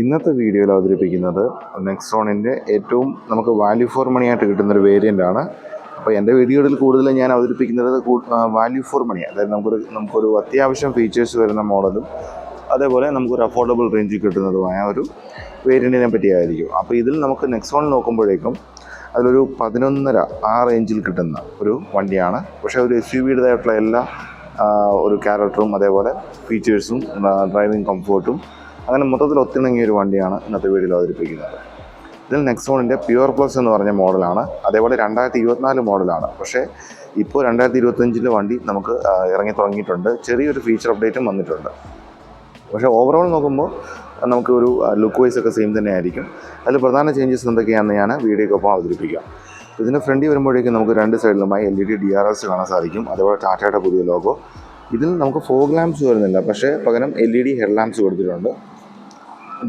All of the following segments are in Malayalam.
ഇന്നത്തെ വീഡിയോയിൽ അവതരിപ്പിക്കുന്നത് നെക്സോണിന്റെ ഏറ്റവും നമുക്ക് വാല്യൂ ഫോർ മണി ആയിട്ട് കിട്ടുന്നൊരു വേരിയന്റ് ആണ്. അപ്പോൾ എന്റെ വീഡിയോയിൽ കൂടുതലും ഞാൻ അവതരിപ്പിക്കുന്നത് വാല്യൂ ഫോർ മണി അതായത് നമുക്കൊരു നമുക്കൊരു അത്യാവശ്യം ഫീച്ചേഴ്സ് വരുന്ന മോഡലും അതേപോലെ നമുക്കൊരു അഫോർഡബിൾ റേഞ്ചിൽ കിട്ടുന്നതുമായ ഒരു വേരിയന്റിനെ പറ്റിയായിരിക്കും. അപ്പോൾ ഇതിൽ നമുക്ക് നെക്സോൺ നോക്കുമ്പോഴേക്കും അതിലൊരു പതിനൊന്നര ആ റേഞ്ചിൽ കിട്ടുന്ന ഒരു വണ്ടിയാണ്. പക്ഷേ ഒരു എസ് യു വിയുടേതായിട്ടുള്ള എല്ലാ ഒരു ക്യാരക്ടറും അതേപോലെ ഫീച്ചേഴ്സും ഡ്രൈവിംഗ് കംഫോർട്ടും അങ്ങനെ മൊത്തത്തിൽ ഒത്തിണങ്ങിയ ഒരു വണ്ടിയാണ് ഇന്നത്തെ വീഡിയോയിൽ അവതരിപ്പിക്കുന്നത്. ഇതിൽ നെക്സോണിന്റെ പ്യുവർ പ്ലസ് എന്ന് പറഞ്ഞ മോഡലാണ്. അതേപോലെ രണ്ടായിരത്തി ഇരുപത്തിനാല് മോഡലാണ്. പക്ഷേ ഇപ്പോൾ രണ്ടായിരത്തി ഇരുപത്തഞ്ചിലെ വണ്ടി നമുക്ക് ഇറങ്ങി തുടങ്ങിയിട്ടുണ്ട്. ചെറിയൊരു ഫീച്ചർ അപ്ഡേറ്റും വന്നിട്ടുണ്ട്. പക്ഷേ ഓവറോൾ നോക്കുമ്പോൾ നമുക്ക് ഒരു ലുക്ക് വൈസ് ഒക്കെ സെയിം തന്നെ ആയിരിക്കും അതിൽ പ്രധാന ചേഞ്ചസ് എന്തൊക്കെയാണെന്ന് ഞാൻ വീഡിയോക്കൊപ്പം അവതരിപ്പിക്കാം. ഇതിന്റെ ഫ്രണ്ടിൽ വരുമ്പോഴേക്കും നമുക്ക് രണ്ട് സൈഡിലുമായി L E D D R S കാണാൻ സാധിക്കും. അതേപോലെ ടാറ്റയുടെ പുതിയ ലോഗോ ഇതിൽ നമുക്ക് ഫോഗ് ലാംപ്സ് വരുന്നില്ല. പക്ഷേ പകരം L E D head lamps കൊടുത്തിട്ടുണ്ട്.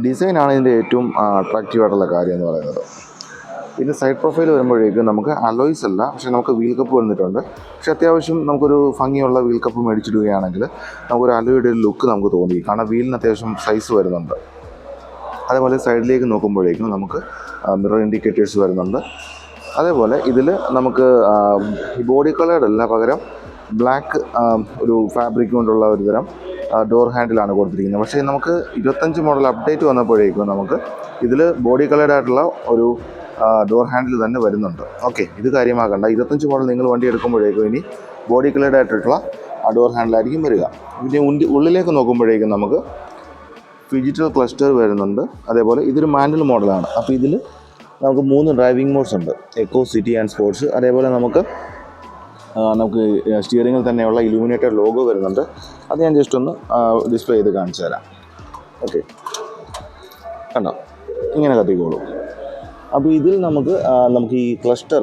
ഡിസൈനാണ് ഇതിന്റെ ഏറ്റവും അട്രാക്റ്റീവായിട്ടുള്ള കാര്യം എന്ന് പറയുന്നത്. ഇതിന്റെ സൈഡ് പ്രൊഫൈൽ വരുമ്പോഴേക്കും നമുക്ക് അലോയ്സ് അല്ല പക്ഷേ നമുക്ക് വീൽ കപ്പ് വന്നിട്ടുണ്ട്. പക്ഷേ അത്യാവശ്യം നമുക്കൊരു ഭംഗിയുള്ള വീൽ കപ്പ് മേടിച്ചിടുകയാണെങ്കിൽ നമുക്കൊരു അലോയുടെ ഒരു ലുക്ക് നമുക്ക് തോന്നി കാരണം വീലിന് അത്യാവശ്യം സൈസ് വരുന്നുണ്ട്. അതേപോലെ സൈഡിലേക്ക് നോക്കുമ്പോഴേക്കും നമുക്ക് മിറർ ഇൻഡിക്കേറ്റേഴ്സ് വരുന്നുണ്ട്. അതേപോലെ ഇതിൽ നമുക്ക് ബോഡി കളേർഡ് അല്ല പകരം ബ്ലാക്ക് ഒരു ഫാബ്രിക് കൊണ്ടുള്ള ഒരു തരം ഡോർ ഹാൻഡിലാണ് കൊടുത്തിരിക്കുന്നത്. പക്ഷേ നമുക്ക് ഇരുപത്തഞ്ച് മോഡൽ അപ്ഡേറ്റ് വന്നപ്പോഴേക്കും നമുക്ക് ഇതിൽ ബോഡി കളേഡ് ആയിട്ടുള്ള ഒരു ഡോർ ഹാൻഡിൽ തന്നെ വരുന്നുണ്ട്. ഓക്കെ ഇത് കാര്യമാക്കണ്ട. ഇരുപത്തഞ്ച് മോഡൽ നിങ്ങൾ വണ്ടി എടുക്കുമ്പോഴേക്കും ഇനി ബോഡി കളേഡ് ആയിട്ടുള്ള ആ ഡോർ ഹാൻഡിലായിരിക്കും വരിക. പിന്നെ ഉള്ളിലേക്ക് നോക്കുമ്പോഴേക്കും നമുക്ക് ഫിജിറ്റൽ ക്ലസ്റ്റർ വരുന്നുണ്ട്. അതേപോലെ ഇതൊരു മാനുവൽ മോഡലാണ് അപ്പോൾ ഇതിൽ നമുക്ക് മൂന്ന് ഡ്രൈവിംഗ് മോഡ്സ് ഉണ്ട്. എക്കോ സിറ്റി ആൻഡ് സ്പോർട്സ് അതേപോലെ നമുക്ക് നമുക്ക് സ്റ്റിയറിങ്ങിൽ തന്നെയുള്ള ഇലൂമിനേറ്റഡ് ലോഗോ വരുന്നുണ്ട്. അത് ഞാൻ ജസ്റ്റ് ഒന്ന് ഡിസ്പ്ലേ ചെയ്ത് കാണിച്ചു തരാം. ഓക്കെ കണ്ടോ? ഇങ്ങനെ കത്തിക്കോളൂ. അപ്പോൾ ഇതിൽ നമുക്ക് നമുക്ക് ഈ ക്ലസ്റ്റർ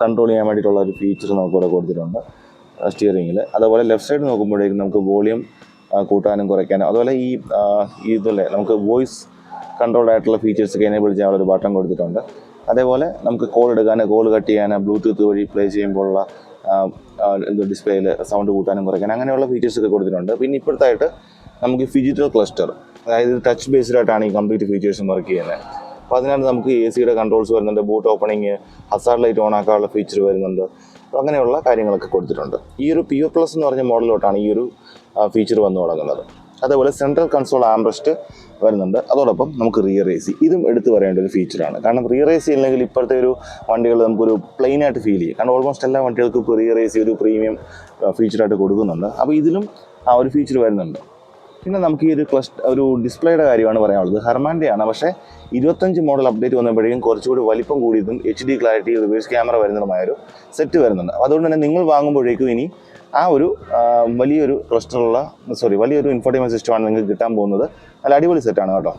കൺട്രോൾ ചെയ്യാൻ വേണ്ടിയിട്ടുള്ള ഒരു ഫീച്ചർ നമുക്ക് ഇവിടെ കൊടുത്തിട്ടുണ്ട് സ്റ്റിയറിങ്ങിൽ അതുപോലെ ലെഫ്റ്റ് സൈഡ് നോക്കുമ്പോഴേക്കും നമുക്ക് വോളിയം കൂട്ടാനും കുറയ്ക്കാനും അതുപോലെ ഈ ആ, നമുക്ക് വോയിസ് കൺട്രോൾഡ് ആയിട്ടുള്ള ഫീച്ചേഴ്സ് ഒക്കെ എനേബിൾ ചെയ്യാനുള്ള ഒരു ബട്ടൺ കൊടുത്തിട്ടുണ്ട്. അതേപോലെ നമുക്ക് കോൾ എടുക്കാൻ കോൾ കട്ട് ചെയ്യാൻ ബ്ലൂടൂത്ത് വഴി പ്ലേ ചെയ്യുമ്പോഴുള്ള എന്ത് ഡിസ്പ്ലേയിൽ സൗണ്ട് കൂട്ടാനും കുറയ്ക്കാനും അങ്ങനെയുള്ള ഫീച്ചേഴ്സ് ഒക്കെ കൊടുത്തിട്ടുണ്ട്. പിന്നെ ഇപ്പോഴത്തായിട്ട് നമുക്ക് ഫിജിറ്റൽ ക്ലസ്റ്റർ അതായത് ടച്ച് ബേസ്ഡ് ആയിട്ടാണ് ഈ കംപ്ലീറ്റ് ഫീച്ചേഴ്സും വർക്ക് ചെയ്യുന്നത്. അപ്പോൾ അതിനകത്ത് നമുക്ക് എ സിയുടെ കൺട്രോൾസ് വരുന്നുണ്ട് boot opening hazard light on ആക്കാനുള്ള ഫീച്ചർ വരുന്നുണ്ട്. അപ്പോൾ അങ്ങനെയുള്ള കാര്യങ്ങളൊക്കെ കൊടുത്തിട്ടുണ്ട്. ഈ ഒരു പി ഒ പ്ലസ് എന്ന് പറഞ്ഞ മോഡലോട്ടാണ് ഈ ഒരു ഫീച്ചർ വന്നു തുടങ്ങുന്നത്. അതേപോലെ സെൻട്രൽ കൺസോൾ ആംബ്രസ്റ്റ് വരുന്നുണ്ട്. അതോടൊപ്പം നമുക്ക് റിയർ എ സി ഇതും എടുത്തു പറയേണ്ട ഒരു ഫീച്ചറാണ് കാരണം റിയർ എ സി ഇല്ലെങ്കിൽ ഇപ്പോഴത്തെ ഒരു വണ്ടികൾ നമുക്കൊരു പ്ലെയിൻ ആയിട്ട് ഫീൽ ചെയ്യും. കാരണം ഓൾമോസ്റ്റ് എല്ലാ വണ്ടികൾക്കും ഇപ്പോൾ റിയർ എ സി ഒരു പ്രീമിയം ഫീച്ചറായിട്ട് കൊടുക്കുന്നുണ്ട്. അപ്പോൾ ഇതിലും ആ ഒരു ഫീച്ചർ വരുന്നുണ്ട്. പിന്നെ നമുക്ക് ഈ ഒരു ക്ലസ്റ്റ് ഒരു ഡിസ്പ്ലേയുടെ കാര്യമാണ് പറയാനുള്ളത്. ഹെർമാന്റെ ആണ് പക്ഷേ ഇരുപത്തഞ്ച് മോഡൽ അപ്ഡേറ്റ് വന്നപ്പോഴേക്കും കുറച്ചുകൂടി വലിപ്പം കൂടിയതും H D clarity reverse camera വരുന്നതുമായ ഒരു സെറ്റ് വരുന്നുണ്ട്. അതുകൊണ്ട് തന്നെ നിങ്ങൾ വാങ്ങുമ്പോഴേക്കും ഇനി ആ ഒരു വലിയൊരു ക്ലസ്റ്ററുള്ള സോറി വലിയൊരു ഇൻഫോർട്ടൈൻമെന്റ് സിസ്റ്റമാണ് നിങ്ങൾക്ക് കിട്ടാൻ പോകുന്നത്. നല്ല അടിപൊളി സെറ്റാണ് കേട്ടോ.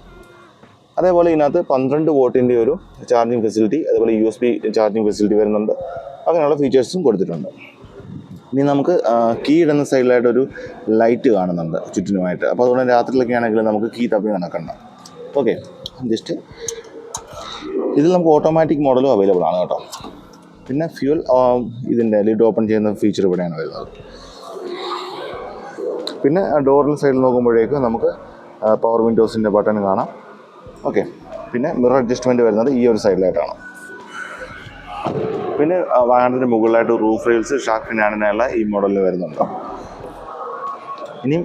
അതേപോലെ ഇതിനകത്ത് പന്ത്രണ്ട് വോട്ടിന്റെ ഒരു ചാർജിങ് ഫെസിലിറ്റി അതേപോലെ U S B charging facility വരുന്നുണ്ട്. അങ്ങനെയുള്ള ഫീച്ചേഴ്സും കൊടുത്തിട്ടുണ്ട്. ഇനി നമുക്ക് കീ ഇടുന്ന സൈഡിലായിട്ടൊരു ലൈറ്റ് കാണുന്നുണ്ട് ചുറ്റിനുമായിട്ട്. അപ്പോൾ അതുകൊണ്ട് രാത്രിയിലൊക്കെ ആണെങ്കിൽ നമുക്ക് കീ തപ്പി നടക്കണ്ട ഓക്കെ ജസ്റ്റ് ഇതിൽ നമുക്ക് ഓട്ടോമാറ്റിക് മോഡലും അവൈലബിൾ ആണ് കേട്ടോ. പിന്നെ ഫ്യൂൽ ഇതിന്റെ ലിഡ് ഓപ്പൺ ചെയ്യുന്ന ഫീച്ചർ ഇവിടെയാണ് വരുന്നത്. പിന്നെ ഡോറിൽ സൈഡിൽ നോക്കുമ്പോഴേക്കും നമുക്ക് പവർ വിൻഡോസിന്റെ ബട്ടൺ കാണാം. ഓക്കെ പിന്നെ മിറർ അഡ്ജസ്റ്റ്മെന്റ് വരുന്നത് ഈ ഒരു സൈഡിലായിട്ടാണ് പിന്നെ വാഹനത്തിന്റെ മുകളിലായിട്ട് റൂഫ് റെയിൽസ് ഷാർക്ക് ഫിനാനിനുള്ള ഈ മോഡലിൽ വരുന്നുണ്ട്. ഇനിയും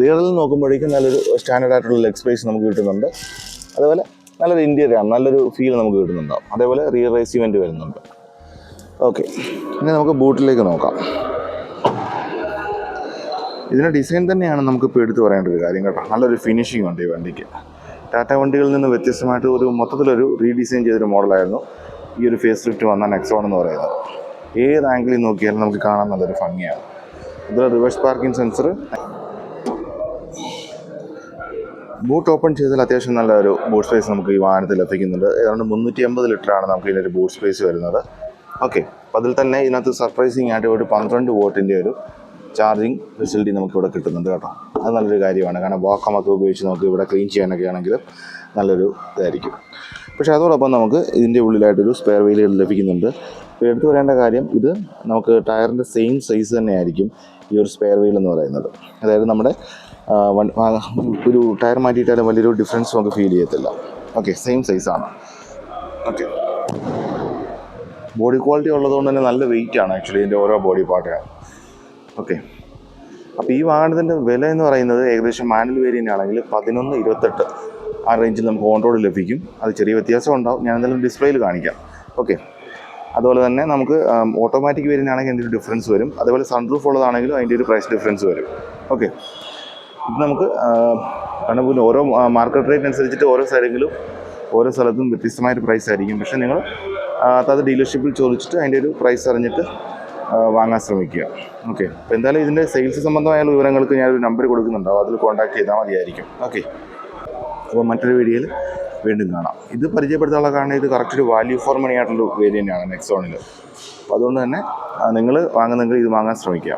റിയറിൽ നോക്കുമ്പോഴേക്കും നല്ലൊരു സ്റ്റാൻഡേർഡ് ആയിട്ടുള്ള ലെഗ് സ്പേസ് നമുക്ക് കിട്ടുന്നുണ്ട്. അതേപോലെ നല്ലൊരു ഇന്റീരിയർ ആണ് നല്ലൊരു ഫീൽ നമുക്ക് കിട്ടുന്നുണ്ടാവും അതേപോലെ റിയർ റേസിമെന്റ് വരുന്നുണ്ട്. ഓക്കെ. ഇനി നമുക്ക് ബൂട്ടിലേക്ക് നോക്കാം. ഇതിന്റെ ഡിസൈൻ തന്നെയാണ് നമുക്കിപ്പോൾ എടുത്തു പറയേണ്ട ഒരു കാര്യം കേട്ടോ. നല്ലൊരു ഫിനിഷിംഗ് ഉണ്ട് ഈ വണ്ടിക്ക്. ടാറ്റ വണ്ടികളിൽ നിന്ന് വ്യത്യസ്തമായിട്ട് ഒരു മൊത്തത്തിലൊരു റീഡിസൈൻ ചെയ്തൊരു മോഡലായിരുന്നു. ഈ ഒരു ഫേസ് ലിഫ്റ്റ് വന്ന നെക്സോൺ എന്ന് പറയുന്നത്. ഏത് ആംഗിളിൽ നോക്കിയാലും നമുക്ക് കാണാൻ നല്ലൊരു ഭംഗിയാണ്. ഇതിൽ reverse parking sensor boot open ചെയ്താൽ അത്യാവശ്യം നല്ലൊരു ബൂട്ട് സ്പേസ് നമുക്ക് ഈ വാഹനത്തിൽ ലഭിക്കുന്നുണ്ട്. ഏതാണ്ട് മുന്നൂറ്റി അമ്പത് ലിറ്ററാണ് നമുക്ക് ഇതിനൊരു ബൂട്ട് സ്പേസ് വരുന്നത്. ഓക്കെ അപ്പോൾ അതിൽ തന്നെ ഇതിനകത്ത് സർപ്രൈസിങ് ആയിട്ട് ഒരു പന്ത്രണ്ട് വോട്ടിന്റെ ഒരു ചാർജിങ് ഫെസിലിറ്റി നമുക്ക് ഇവിടെ കിട്ടുന്നുണ്ട് കേട്ടോ. അത് നല്ലൊരു കാര്യമാണ്. കാരണം വാക്കമൊക്കെ ഉപയോഗിച്ച് നമുക്ക് ഇവിടെ ക്ലീൻ ചെയ്യാനൊക്കെ ആണെങ്കിലും നല്ലൊരു ഇതായിരിക്കും. പക്ഷേ അതോടൊപ്പം നമുക്ക് ഇതിന്റെ ഉള്ളിലായിട്ടൊരു സ്പെയർ വീലുകൾ ലഭിക്കുന്നുണ്ട്. ഇപ്പോൾ എടുത്തു പറയേണ്ട കാര്യം ഇത് നമുക്ക് ടയറിന്റെ സെയിം സൈസ് തന്നെയായിരിക്കും ഈ ഒരു സ്പെയർ വീൽ എന്ന് പറയുന്നത്. അതായത് നമ്മുടെ ഒരു ടയർ മാറ്റിയിട്ടാലും വലിയൊരു ഡിഫറൻസ് നമുക്ക് ഫീൽ ചെയ്യത്തില്ല. ഓക്കെ സെയിം സൈസാണ് ഓക്കെ ബോഡി ക്വാളിറ്റി ഉള്ളതുകൊണ്ട് തന്നെ നല്ല വെയിറ്റ് ആണ് ആക്ച്വലി ഇതിന്റെ ഓരോ ബോഡി പാർട്ടിന് ഓക്കെ അപ്പോൾ ഈ വാഹനത്തിന്റെ വില എന്ന് പറയുന്നത് ഏകദേശം മാനുവൽ വേരിയന്റ് ആണെങ്കിൽ പതിനൊന്ന് ഇരുപത്തെട്ട് ആ റേഞ്ചിൽ നമുക്ക് ഓൺ റോഡ് ലഭിക്കും. അത് ചെറിയ വ്യത്യാസം ഉണ്ടാവും. ഞാൻ എന്തായാലും ഡിസ്പ്ലേയിൽ കാണിക്കാം. ഓക്കെ അതുപോലെ തന്നെ നമുക്ക് ഓട്ടോമാറ്റിക് വേരിയന്റ് ആണെങ്കിൽ അതിന്റെ ഒരു ഡിഫറൻസ് വരും. അതുപോലെ സൺറൂഫ് ഉള്ളതാണെങ്കിലും അതിന്റെ ഒരു പ്രൈസ് ഡിഫറൻസ് വരും. ഓക്കെ ഇത് നമുക്ക് കാരണം പിന്നെ ഓരോ മാർക്കറ്റ് റേറ്റ് അനുസരിച്ചിട്ട് ഓരോ സൈഡിലും ഓരോ സ്ഥലത്തും വ്യത്യസ്തമായൊരു പ്രൈസ് ആയിരിക്കും. പക്ഷേ നിങ്ങൾ അത് ഡീലർഷിപ്പിൽ ചോദിച്ചിട്ട് അതിന്റെ ഒരു പ്രൈസ് അറിഞ്ഞിട്ട് വാങ്ങാൻ ശ്രമിക്കുക. ഓക്കെ അപ്പോൾ എന്തായാലും ഇതിന്റെ സെയിൽസ് സംബന്ധമായ വിവരങ്ങൾക്ക് ഞാനൊരു നമ്പർ കൊടുക്കുന്നുണ്ടാവും അതിൽ കോൺടാക്ട് ചെയ്താൽ മതിയായിരിക്കും. ഓക്കെ അപ്പോൾ മറ്റൊരു വീഡിയോയിൽ വീണ്ടും കാണാം. ഇത് പരിചയപ്പെടുത്താനുള്ള കാരണം ഇത് കറക്റ്റ് ഒരു വാല്യൂ ഫോർ മണി ആയിട്ടുള്ള വേരിയന്റ് ആണ് നെക്സോണിൽ അപ്പോൾ അതുകൊണ്ട് തന്നെ നിങ്ങൾ വാങ്ങുന്നെങ്കിൽ ഇത് വാങ്ങാൻ ശ്രമിക്കുക.